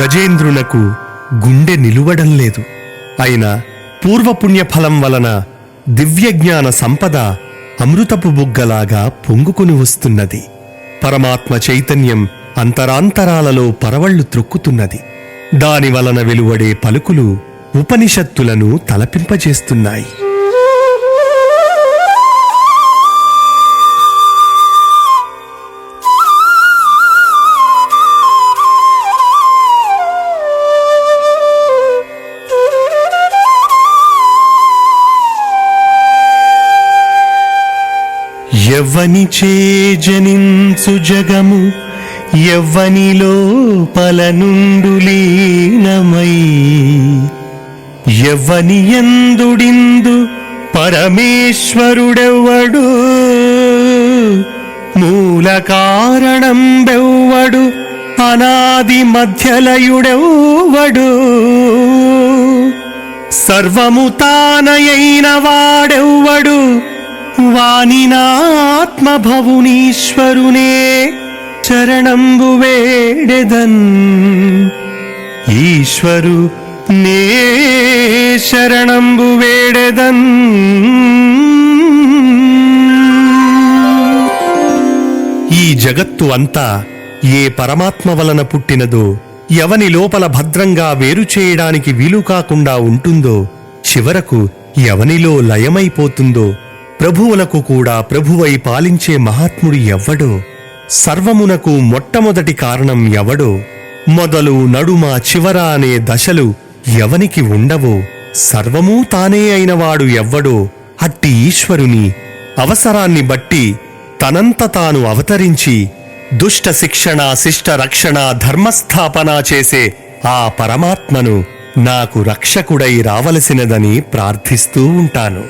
గజేంద్రునకు గుండె నిలువడం లేదు. అయినా పూర్వపుణ్యఫలం వలన దివ్యజ్ఞాన సంపద అమృతపు బుగ్గలాగా పొంగుకుని వస్తున్నది. పరమాత్మ చైతన్యం అంతరాంతరాలలో పరవళ్ళు త్రొక్కుతున్నది. దాని వలన వెలువడే పలుకులు ఉపనిషత్తులను తలపింపజేస్తున్నాయి. ఎవ్వనిచే జనించు జగము ఎవ్వనిలో పలనుండు లీనమై. ఎవ్వని ఎందుడిందు పరమేశ్వరుడెవ్వడు? మూల కారణం బెవ్వడు అనాది మధ్యలయుడెవ్వడు? సర్వము తానయైన వాడెవ్వడు? వానినాత్మభవునీశ్వరునే చరణంబు వేడెదన్. ఈశ్వరు నే శరణంబు వేడెదన్. ఈ జగత్తు అంతా ఏ పరమాత్మ వలన పుట్టినదో ఎవని లోపల భద్రంగా వేరు చేయడానికి వీలు కాకుండా ఉంటుందో చివరకు ఎవనిలో లయమైపోతుందో ప్రభువులకు కూడా ప్రభువై పాలించే మహాత్ముడు ఎవ్వడో? సర్వమునకు మొట్టమొదటి కారణం ఎవడో? మొదలు నడుమ చివర అనే దశలు ఎవనికి ఉండవో? సర్వమూ తానే అయినవాడు ఎవ్వడో? అట్టి ఈశ్వరుని అవసరాన్ని బట్టి తనంత తాను అవతరించి దుష్ట శిక్షణ శిష్ట రక్షణ ధర్మస్థాపన చేసే ఆ పరమాత్మను నాకు రక్షకుడై రావలసినదని ప్రార్థిస్తూ ఉంటాను.